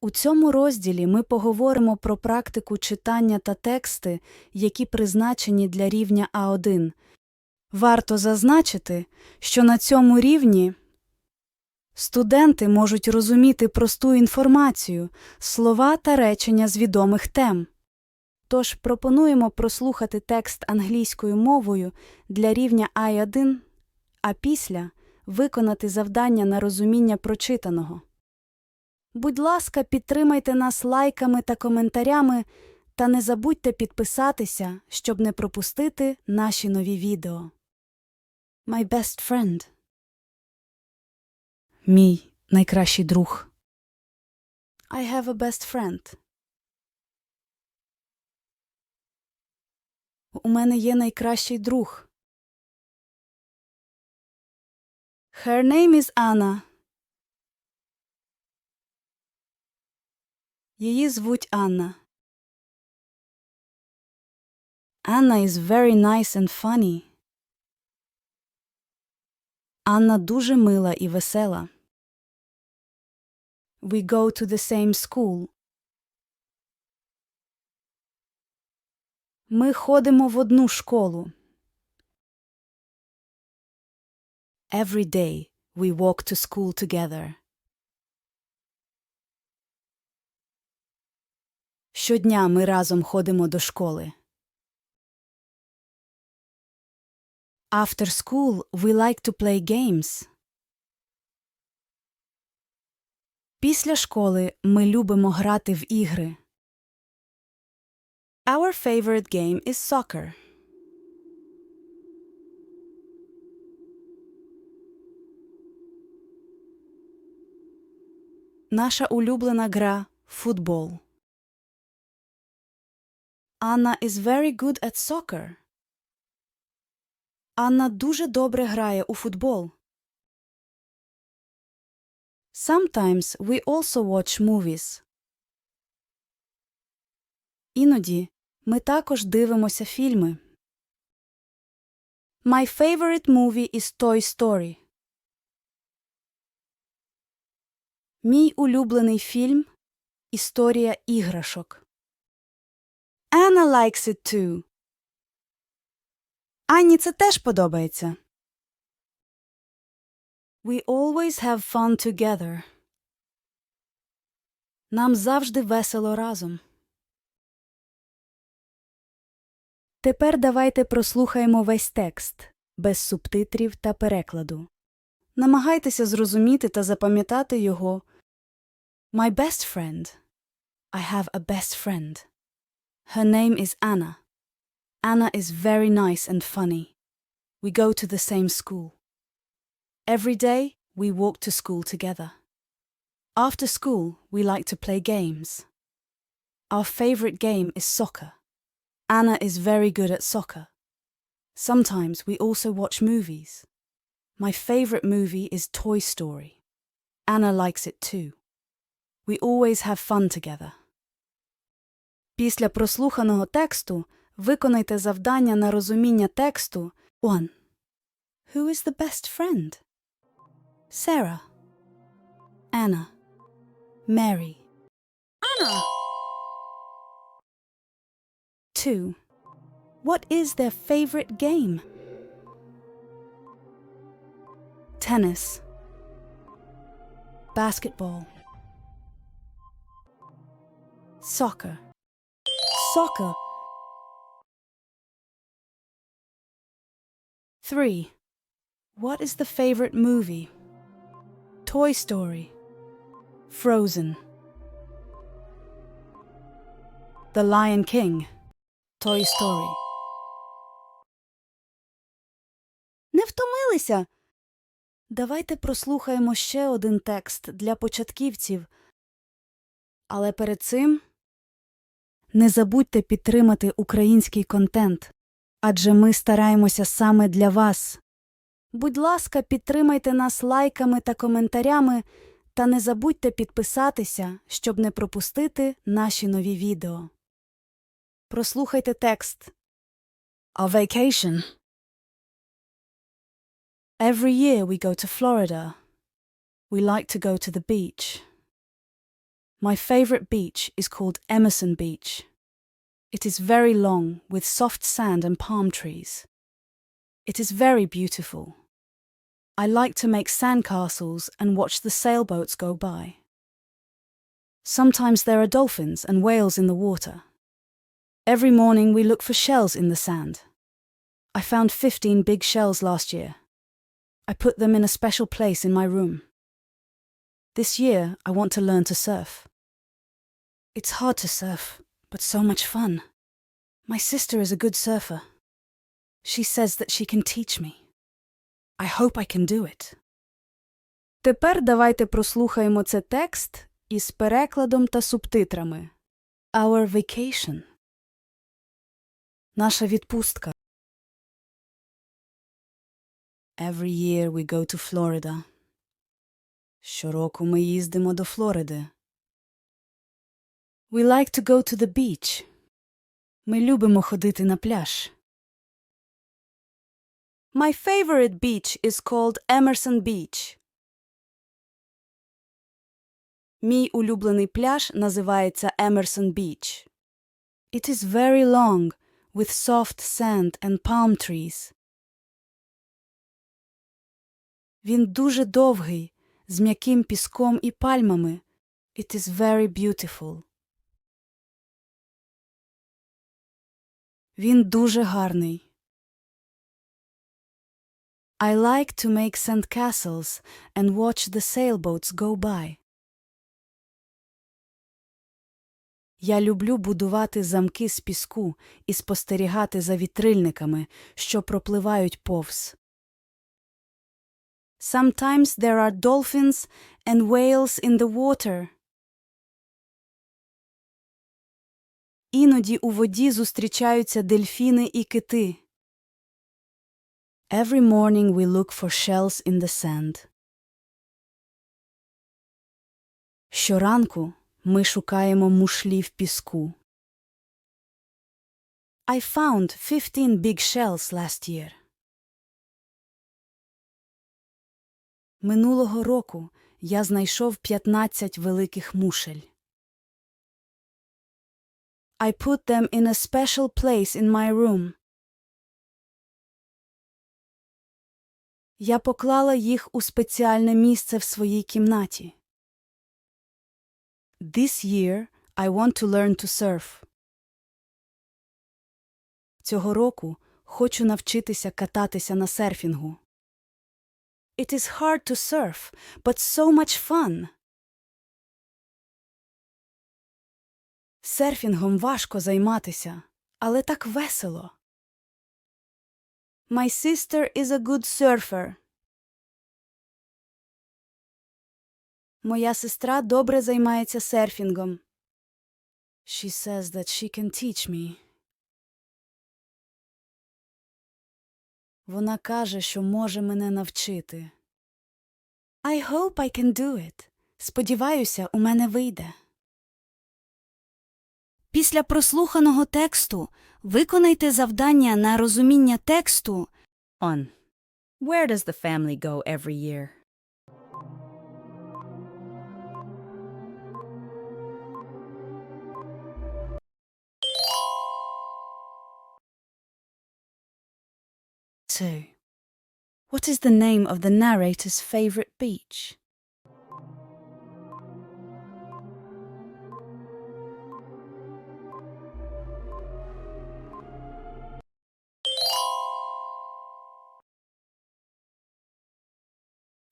У цьому розділі ми поговоримо про практику читання та тексти, які призначені для рівня А1. Варто зазначити, що на цьому рівні студенти можуть розуміти просту інформацію, слова та речення з відомих тем. Тож пропонуємо прослухати текст англійською мовою для рівня А1, а після виконати завдання на розуміння прочитаного. Будь ласка, підтримайте нас лайками та коментарями, та не забудьте підписатися, щоб не пропустити наші нові відео. My best friend. Мій найкращий друг. I have a best friend. У мене є найкращий друг. Her name is Anna. Її звуть Анна. Anna is very nice and funny. Анна дуже мила і весела. We go to the same school. Ми ходимо в одну школу. Every day we walk to school together. Щодня ми разом ходимо до школи. After school we like to play games. Після школи ми любимо грати в ігри. Our favorite game is soccer. Наша улюблена гра футбол. Anna is very good at soccer. Анна дуже добре грає у футбол. Sometimes we also watch movies. Іноді ми також дивимося фільми. My favorite movie is Toy Story. Мій улюблений фільм Історія іграшок. Anna likes it too. Анні це теж подобається. We always have fun together. Нам завжди весело разом. Тепер давайте прослухаємо весь текст без субтитрів та перекладу. Намагайтеся зрозуміти та запам'ятати його. My best friend. I have a best friend. Her name is Anna. Anna is very nice and funny. We go to the same school. Every day we walk to school together. After school we like to play games. Our favorite game is soccer. Anna is very good at soccer. Sometimes we also watch movies. My favorite movie is Toy Story. Anna likes it too. We always have fun together. Після прослуханого тексту виконайте завдання на розуміння тексту 1. Who is the best friend? Sarah. Anna. Mary. Anna! 2. What is their favorite game? Tennis. Basketball. Soccer. Soccer. 3. What is the favorite movie? Toy Story. Frozen. The Lion King. Toy Story. Не втомилися? Давайте прослухаємо ще один текст для початківців. Але перед цим не забудьте підтримати український контент, адже ми стараємося саме для вас. Будь ласка, підтримайте нас лайками та коментарями, та не забудьте підписатися, щоб не пропустити наші нові відео. Прослухайте текст. Our vacation. Every year we go to Florida. We like to go to the beach. My favorite beach is called Emerson Beach. It is very long, with soft sand and palm trees. It is very beautiful. I like to make sandcastles and watch the sailboats go by. Sometimes there are dolphins and whales in the water. Every morning we look for shells in the sand. I found 15 big shells last year. I put them in a special place in my room. This year I want to learn to surf. It's hard to surf, but so much fun. My sister is a good surfer. She says that she can teach me. I hope I can do it. Тепер давайте прослухаємо це текст із перекладом та субтитрами. Our vacation. Наша відпустка. Every year we go to Florida. Щороку ми їздимо до Флориди. We like to go to the beach. Ми любимо ходити на пляж. My favorite beach is called Emerson Beach. Мій улюблений пляж називається Emerson Beach. It is very long, with soft sand and palm trees. Він дуже довгий, з м'яким піском і пальмами. It is very beautiful. Він дуже гарний. I like to make sandcastles and watch the sailboats go by. Я люблю будувати замки з піску і спостерігати за вітрильниками, що пропливають повз. Sometimes there are dolphins and whales in the water. Іноді у воді зустрічаються дельфіни і кити. Every morning we look for shells in the sand. Щоранку ми шукаємо мушлі в піску. I found 15 big shells last year. Минулого року я знайшов 15 великих мушель. I put them in a special place in my room. Я поклала їх у спеціальне місце в своїй кімнаті. This year I want to learn to surf. Цього року хочу навчитися кататися на серфінгу. It is hard to surf, but so much fun. Серфінгом важко займатися, але так весело. My sister is a good surfer. Моя сестра добре займається серфінгом. She says that she can teach me. Вона каже, що може мене навчити. I hope I can do it. Сподіваюся, у мене вийде. Після прослуханого тексту виконайте завдання на розуміння тексту On. Where does the family go every year? Two. What is the name of the narrator's favorite beach?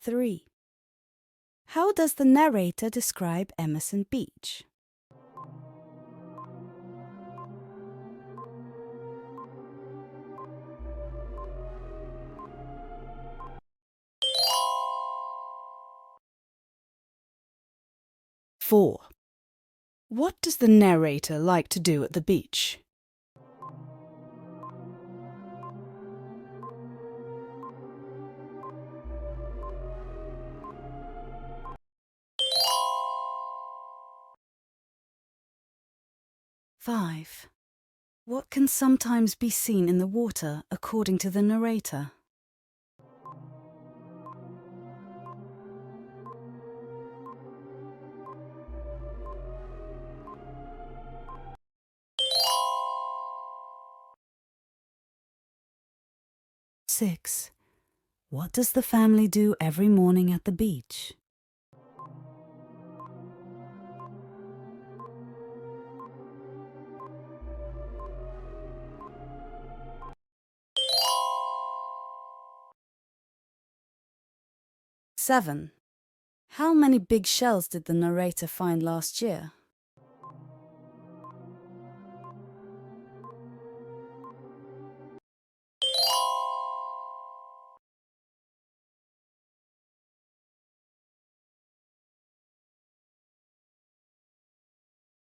Three. How does the narrator describe Emerson Beach? Four. What does the narrator like to do at the beach? 5. What can sometimes be seen in the water according to the narrator? Six. What does the family do every morning at the beach? Seven. How many big shells did the narrator find last year?